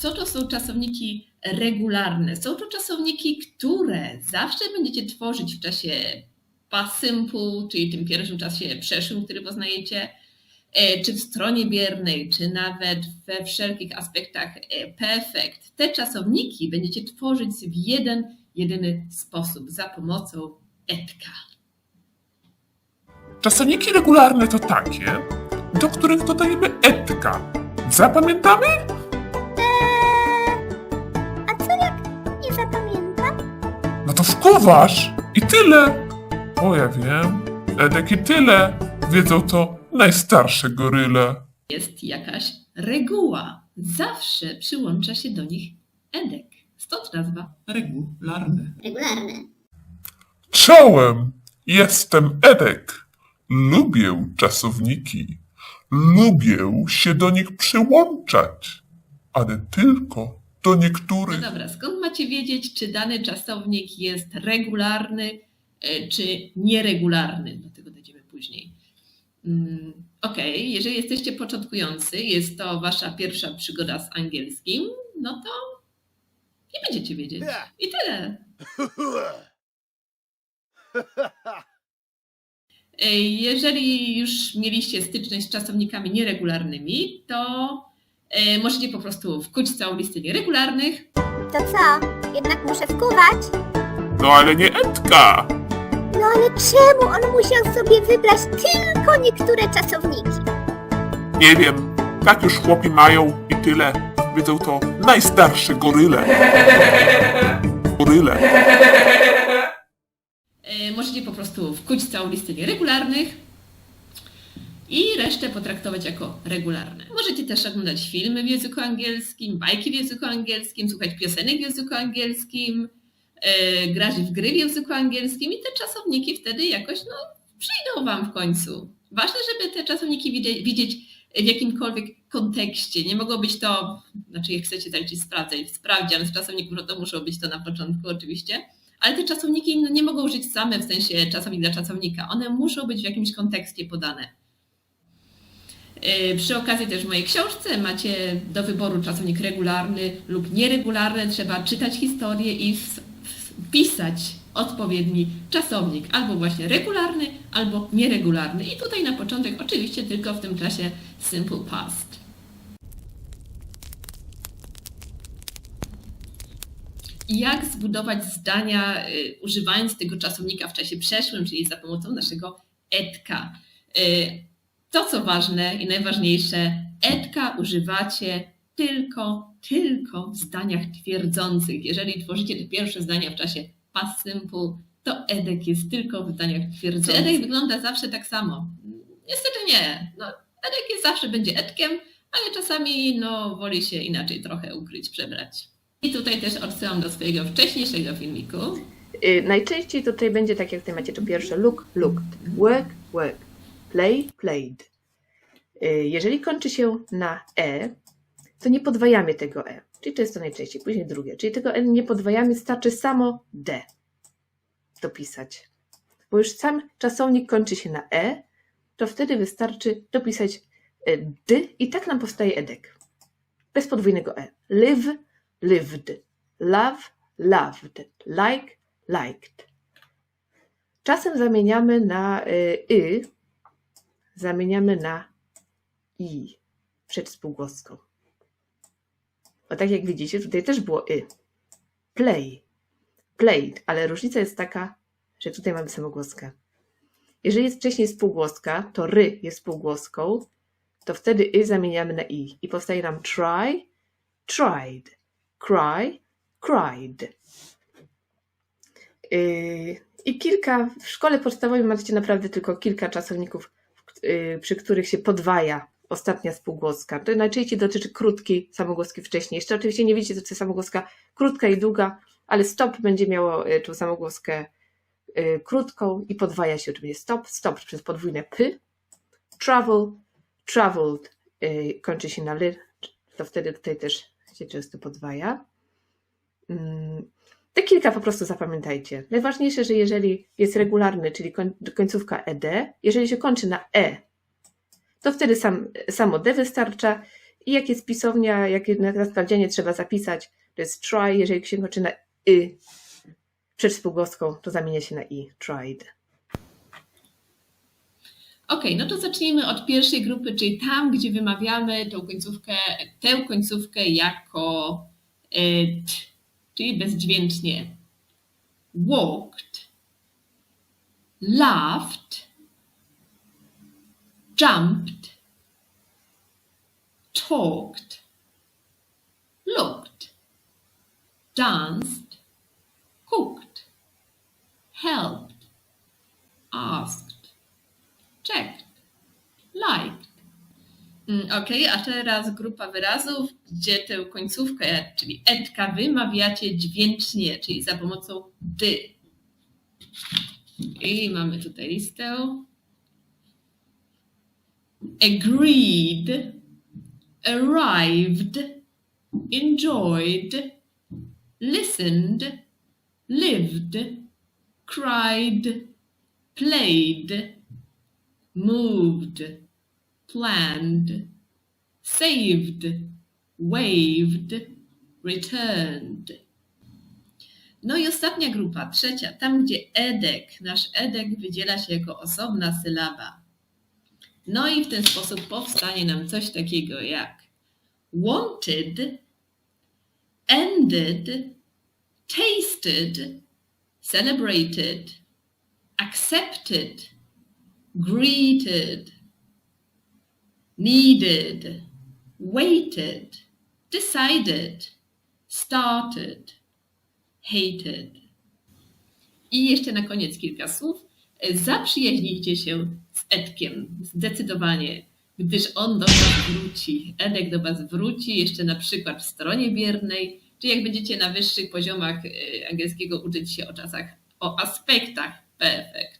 Co to są czasowniki regularne? Są to czasowniki, które zawsze będziecie tworzyć w czasie past simple, czyli tym pierwszym czasie przeszłym, który poznajecie, e, czy w stronie biernej, czy nawet we wszelkich aspektach e, perfect. Te czasowniki będziecie tworzyć w jeden, jedyny sposób, za pomocą etka. Czasowniki regularne to takie, do których dodajemy etka. Zapamiętamy? No to wkuwasz i tyle. O, ja wiem. Edek i tyle. Wiedzą to najstarsze goryle. Jest jakaś reguła. Zawsze przyłącza się do nich edek. Stąd nazwa regularne. Regularne. Czołem! Jestem Edek. Lubię czasowniki. Lubię się do nich przyłączać, ale tylko do No niektórych. dobra, skąd macie wiedzieć, czy dany czasownik jest regularny, e, czy nieregularny? Do tego dojdziemy później. Mm, Okej, jeżeli jesteście początkujący, jest to wasza pierwsza przygoda z angielskim, no to nie będziecie wiedzieć. I tyle. E, Jeżeli już mieliście styczność z czasownikami nieregularnymi, to możecie po prostu wkuć całą listę nieregularnych, To co? Jednak muszę wkuwać? No ale nie Edka! No ale czemu on musiał sobie wybrać tylko niektóre czasowniki? Nie wiem, tak już chłopi mają i tyle. Wiedzą to najstarsze goryle. Goryle. E, Możecie po prostu wkuć całą listę nieregularnych i resztę potraktować jako regularne. Możecie też oglądać filmy w języku angielskim, bajki w języku angielskim, słuchać piosenek w języku angielskim, e, grać w gry w języku angielskim i te czasowniki wtedy jakoś no, przyjdą Wam w końcu. Ważne, żeby te czasowniki widzieć, widzieć w jakimkolwiek kontekście. Nie mogło być to, znaczy jak chcecie zaliczyć sprawdzać, sprawdzian z czasowników, no to muszą być to na początku oczywiście, ale te czasowniki no, nie mogą żyć same w sensie czasownik dla czasownika. One muszą być w jakimś kontekście podane. Yy, Przy okazji też w mojej książce macie do wyboru czasownik regularny lub nieregularny. Trzeba czytać historię i wpisać odpowiedni czasownik, albo właśnie regularny, albo nieregularny. I tutaj na początek oczywiście tylko w tym czasie simple past. jak zbudować zdania y, używając tego czasownika w czasie przeszłym, czyli za pomocą naszego etka. To, co ważne i najważniejsze, etka używacie tylko, tylko w zdaniach twierdzących. Jeżeli tworzycie te pierwsze zdania w czasie past simple, to edek jest tylko w zdaniach twierdzących. Czy edek wygląda zawsze tak samo? Niestety nie. No, edek jest zawsze będzie edkiem, ale czasami no, woli się inaczej trochę ukryć, przebrać. I tutaj też odsyłam do swojego wcześniejszego filmiku. Y, Najczęściej tutaj będzie tak, jak tutaj macie to pierwsze look, looked, work, work, play, played. Y, Jeżeli kończy się na e, to nie podwajamy tego e, czyli to jest to najczęściej. Później drugie, czyli tego e nie podwajamy, starczy samo d dopisać. Bo już sam czasownik kończy się na e, to wtedy wystarczy dopisać e, d i tak nam powstaje edek. Bez podwójnego e. Live, lived. Love, loved. Like, liked. Czasem zamieniamy na y, y, zamieniamy na i przed spółgłoską. Bo tak jak widzicie, tutaj też było y. Play, played, ale różnica jest taka, że tutaj mamy samogłoskę. Jeżeli jest wcześniej spółgłoska, to ry jest spółgłoską, to wtedy y zamieniamy na i i powstaje nam try, tried, cry, cried. Yy, I kilka, w szkole podstawowej macie naprawdę tylko kilka czasowników, przy których się podwaja ostatnia spółgłoska. To najczęściej dotyczy krótkiej samogłoski wcześniej. Jeszcze oczywiście nie co to jest samogłoska krótka i długa, ale stop będzie miało yy, tą samogłoskę yy, krótką i podwaja się, będzie stop, stop przez podwójne p, travel, traveled kończy się na ly, to wtedy tutaj też się często podwaja. Te kilka po prostu zapamiętajcie. Najważniejsze, że jeżeli jest regularny, czyli koń, końcówka ed, jeżeli się kończy na e, to wtedy sam, samo d wystarcza I jak jest pisownia, jak na sprawdzianie trzeba zapisać, to jest try, jeżeli się kończy na y przed spółgłoską, to zamienia się na i, tried. Ok, no to zacznijmy od pierwszej grupy, czyli tam, gdzie wymawiamy tą końcówkę, tę końcówkę jako t, czyli bezdźwięcznie. Walked, laughed, jumped, talked, looked, danced, Ok, a teraz grupa wyrazów, gdzie tę końcówkę, czyli etka, wymawiacie dźwięcznie, czyli za pomocą dy. I mamy tutaj listę. Agreed, arrived, enjoyed, listened, lived, cried, played, moved, planned, saved, waved, returned. No i ostatnia grupa, trzecia, tam gdzie edek, nasz edek wydziela się jako osobna sylaba. No i w ten sposób powstanie nam coś takiego jak wanted, ended, tasted, celebrated, accepted, greeted, needed, waited, decided, started, hated. I jeszcze na koniec kilka słów. Zaprzyjaźnijcie się z Edkiem, zdecydowanie, gdyż on do Was wróci. Edek do Was wróci jeszcze na przykład w stronie biernej, czy jak będziecie na wyższych poziomach e, angielskiego uczyć się o czasach, o aspektach perfekt.